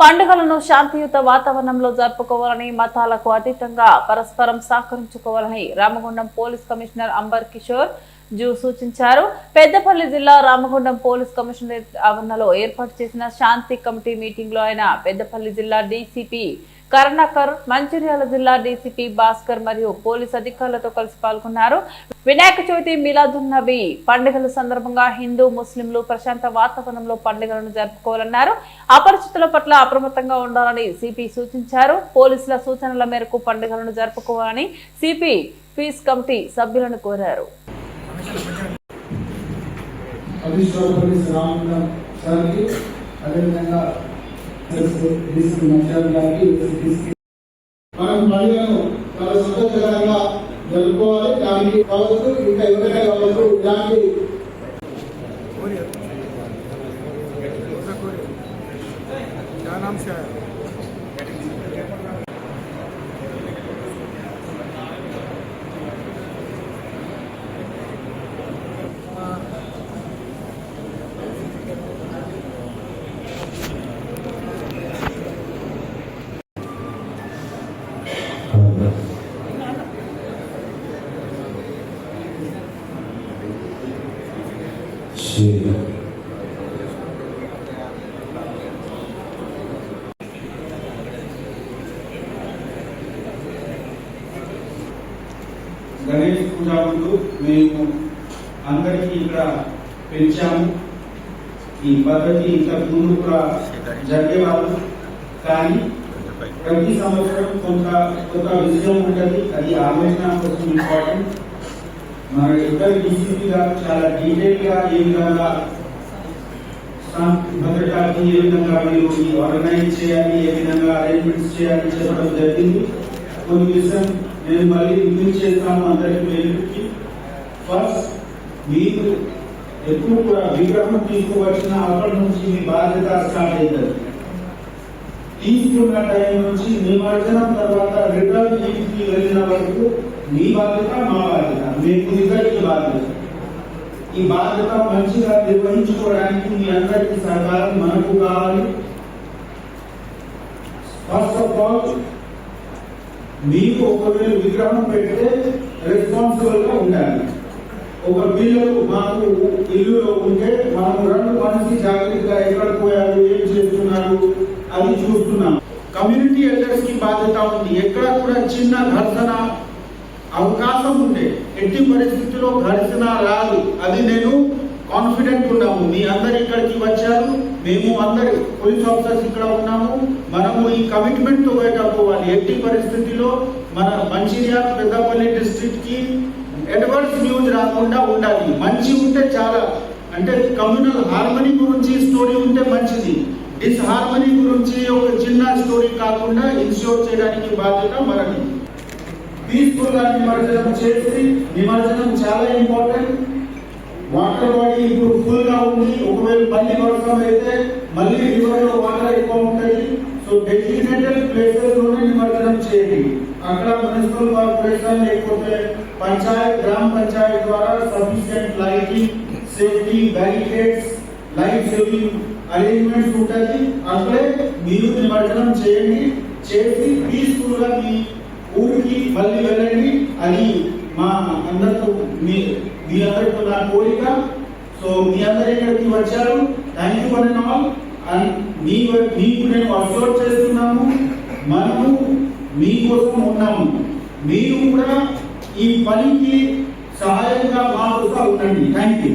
పండుగలను శాంతియుత వాతావరణంలో జరుపుకోవాలని మతాలకు అతీతంగా పరస్పరం సహకరించుకోవాలని Ramagundam police commissioner amber Kishore zoo సూచించారు. పెద్దపల్లి జిల్లా రామగుండం పోలీస్ కమిషనరేట్ ఆవరణలో ఏర్పాటు చేసిన శాంతి కమిటీ మీటింగ్లో ఆయన పెద్దపల్లి జిల్లా డీసీపీ కరుణాకర్ మంచిర్యాల జిల్లా డీసీపీ భాస్కర్ మరియు పోలీస్ అధికారులతో కలిసి పాల్గొన్నారు. వినాయక చవితి మిలాదున్ నబీ పండుగల సందర్భంగా హిందూ ముస్లింలు ప్రశాంత వాతావరణంలో పండుగలను జరుపుకోవాలన్నారు. అపరిచితుల పట్ల అప్రమత్తంగా ఉండాలని సిపి సూచించారు. పోలీసుల సూచనల మేరకు పండుగలను జరుపుకోవాలని సిపి పీస్ కమిటీ సభ్యులను కోరారు. అదేవిధంగా మనం పండుగను చాలా సంతోషకరంగా జరుపుకోవాలి. దానికి కావచ్చు ఇంకా ఎవరైనా కావచ్చు ఇలాంటి శരി గణేష్ పూజ ముందు మేము అందరికీ ఇక్కడ పెంచాము. ఈ పద్ధతి ఇంతకు ముందు కూడా జరిగేవాళ్ళు. కానీ ప్రతి సంవత్సరం కొంత కొంత విజయం ఉంటుంది. అది ఆలోచన కోసం ఇంపార్టెంట్. మన ఇద్దరు డీసీపీ గారు చాలా డీటెయిల్గా ఏ విధంగా శాంతి భద్రతకి ఏ విధంగా మీరు ఆర్గనైజ్ చేయాలి ఏ విధంగా అరేంజ్మెంట్స్ చేయాలి చెప్పడం జరిగింది. కొన్ని విషయం నేను మళ్ళీ రిపీట్ చేస్తాను అందరికి వెళ్ళి ఫస్ట్ మీరు ఎప్పుడు కూడా విగ్రహం తీసుకువచ్చిన అప్పటి నుంచి మీ బాధ్యత స్టార్ట్ అవుతుంది తీసుకున్న టైం నుంచి నిమజ్జనం తర్వాత రిటర్న్ ఇంటికి వెళ్ళిన వరకు మీ బాధ్యత మా బాధ్యత మీకు ఇద్దరికి బాధ్యత ఈ బాధ్యత మంచిగా నిర్వహించుకోవడానికి మీ అందరికీ సహకారం మనకు కావాలి ఫస్ట్ ఆఫ్ ఆల్ మీకు ఒకవేళ విగ్రహం పెడితే రెస్పాన్సిబుల్గా ఉండాలి ఒక పిల్లలు మాకు ఇల్లులో ఉంటే మనం రెండు మనిషి జాగ్రత్తగా ఎక్కడ పోయారు ఏం చేస్తున్నారు అది చూస్తున్నాం కమ్యూనిటీ ఎల్డర్స్కి బాధ్యత ఉంది ఎక్కడ కూడా చిన్న ఘర్షణ అవకాశం ఉండే ఎట్టి పరిస్థితిలో ఘర్షణ రాదు. అది నేను కాన్ఫిడెంట్ ఉన్నాము. మీ అందరు ఇక్కడికి వచ్చారు. మేము అందరు పోలీస్ ఆఫీసర్స్ ఇక్కడ ఉన్నాము. మనము ఈ కమిట్మెంట్ పోవాలి ఎట్టి పరిస్థితిలో మన మంచిర్యాల పెద్దపల్లి డిస్ట్రిక్ట్కి అడ్వర్స్ న్యూస్ రాకుండా ఉండాలి. మంచి ఉంటే చాలా. అంటే కమ్యూనల్ హార్మనీ గురించి స్టోరీ ఉంటే మంచిది. డిస్హార్మనీ గురించి ఒక చిన్న స్టోరీ కాకుండా ఇన్ష్యూర్ చేయడానికి బాధ్యత మనది. పీస్ఫుల్గా నిమజ్జనం చేసి నిమజ్జనం చాలా ఇంపార్టెంట్ వాటర్ బాడీ ఇప్పుడు ఫుల్గా ఉంది. ఒకవేళ మళ్ళీ వర్షం అయితే మళ్ళీ రివర్లో వాటర్ ఎక్కువ ఉంటుంది. సో డెసిగ్నేటెడ్ ప్లేసెస్లోనే నిమజ్జనం చేయండి. అక్కడ మున్సిపల్ కార్పొరేషన్ లేకపోతే పంచాయత్ గ్రామ పంచాయత్ ద్వారా sufficient lighting safety barricades life saving arrangements ఉంటుంది. అక్కడే మీరు నిమజ్జనం చేయండి. చేసి పీస్ఫుల్గా మీ మళ్ళీ వెళ్ళండి అది మా అందరితో మీ మీ అందరితో నా కోరిక. సో మీ అందరు ఇక్కడికి వచ్చారు. Thank you one and all and మీ మీకు నేను అబ్జర్వ్ చేస్తున్నాము. మనము మీకోసం ఉన్నాము. మీరు కూడా ఈ పనికి సహాయంగా మాకు ఉండండి. Thank you